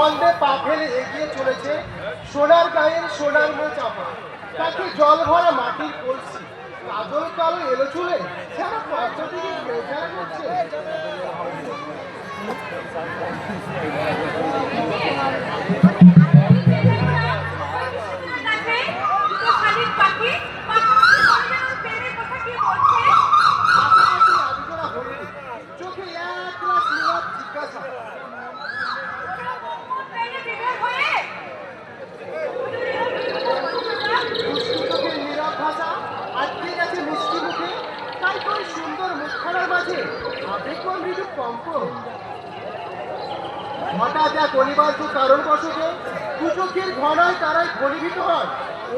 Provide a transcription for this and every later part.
ছন্দে পা ফেলে এগিয়ে চলেছে সোনার গায়ের সোনার মো চাপা তাকে জল ভরা মাটির কলসি। কাজল কাল এলো চুলে বেজার করছে কাছাকাছি কম্প হঠাৎ এক অনিবার্য কারণ বসতে দু ঘনায় তারাই ঘনীভূত হয়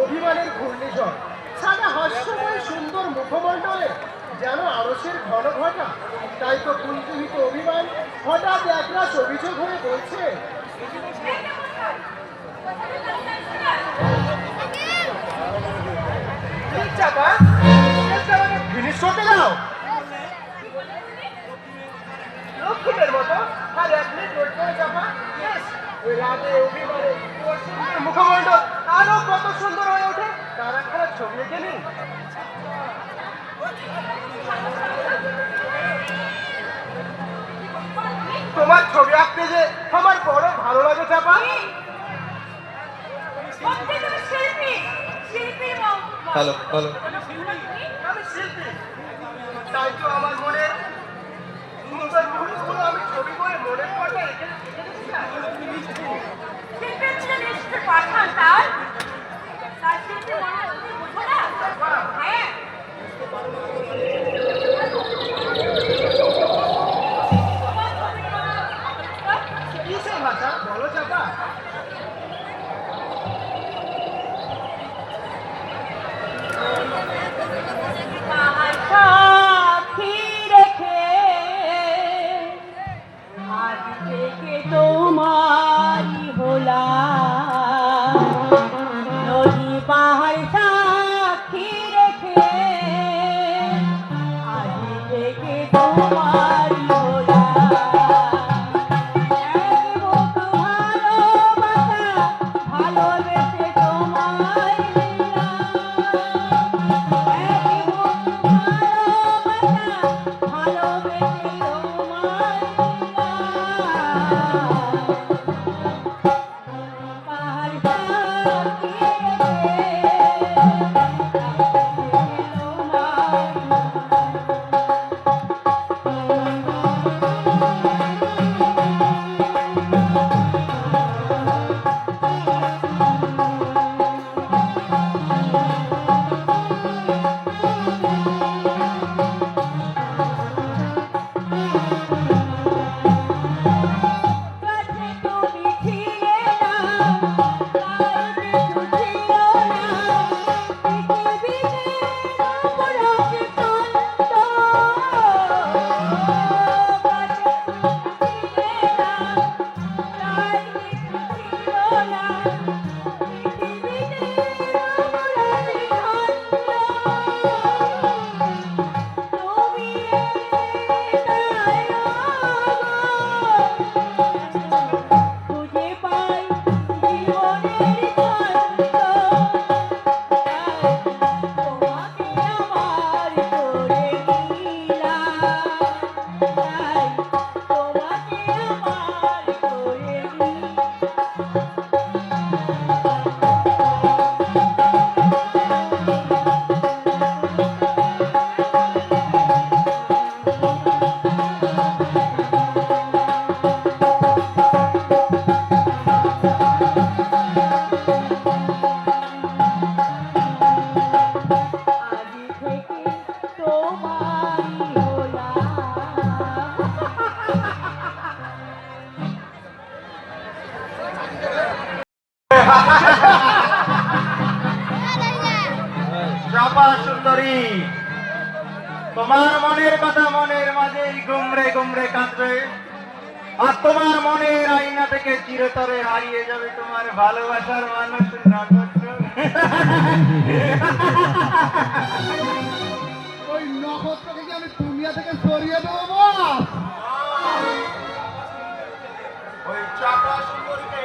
অভিমানের ঘূর্ণিঝড় সাদা হাস্যময় সুন্দর মুখমণ্ডলে যেন আরসের ঘন ঘটা তাই তো কুঞ্চিহিত অভিমান হঠাৎ একরাশ অভিযোগ হয়ে বলছে "এই চাপা আমাকে ফিনিশ দাও মতো আর এক মিনিট ওয়েট করে চাপা Yes, ওই রাগে অভিমানে তোর সুন্দর মুখমণ্ডল আরও কত সুন্দর হয়ে ওঠে তার একখানা ছবি এঁকে নিন। তোমার ছবি আঁকতে যে আমার বড় ভালো লাগে চাপা হ্যালো হ্যালো। চাপা সুন্দরী। তোমার মনের কথা মনের মাঝেই গুমরে গুমরে কাঁদবে। আর তোমার মনের আয়না থেকে চিরতরে হারিয়ে যাবে তোমার ভালোবাসার মানুষ ওই নক্ষত্রকে কি আমি দুনিয়া থেকে সরিয়ে দেবো? ওই চাপা সুন্দরীকে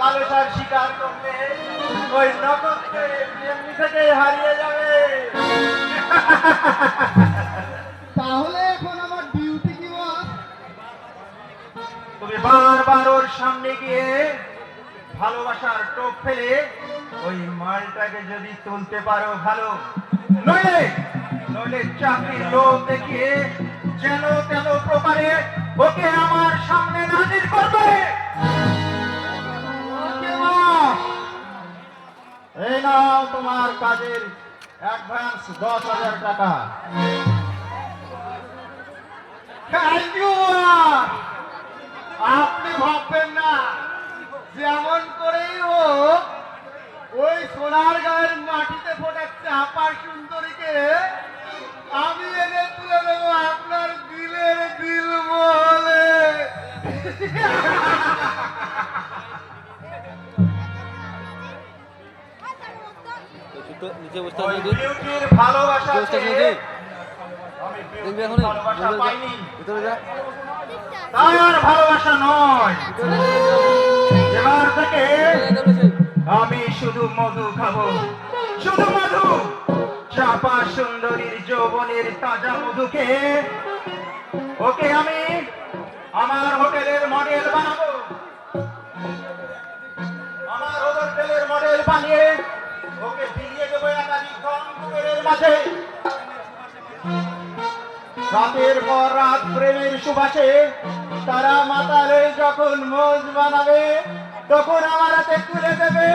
লালসার শিকার করলে ওই নগদকে এমনি থেকে হারিয়ে যাবে। তাহলে এখন আমার ডিউটি কি তুমি বারবার ওর সামনে গিয়ে ভালোবাসার টোপ ফেলে ওই মালটাকে যদি তুলতে পারো ভালো। নইলে নইলে চাকরির লোক দেখিয়ে যেন তেন প্রকারে ওকে আমার নাও তোমার কাজের অ্যাডভান্স দশ হাজার টাকা। আপনি ভাববেন না, যেমন করেই হোক, ওই সোনার গায়ের মাটিতে ফোটাচ্ছে আপার সুন্দরীকে নিচে বসতে বসতে দেখবি এখন ভিতরে যা তাই আর ভালোবাসা নয়। এবার থেকে। আমি শুধু মধু খাব। শুধু মধু। চাপা সুন্দরীর যৌবনের তাজা মধুকে ওকে আমি আমার হোটেলের মডেল বানাবো। আমার হোটেলের মডেল বানিয়ে রাতের পর রাত প্রেমের সুবাসে তারা মাতালে যখন মোজ বানাবে তখন আমার হাতে তুলে দেবে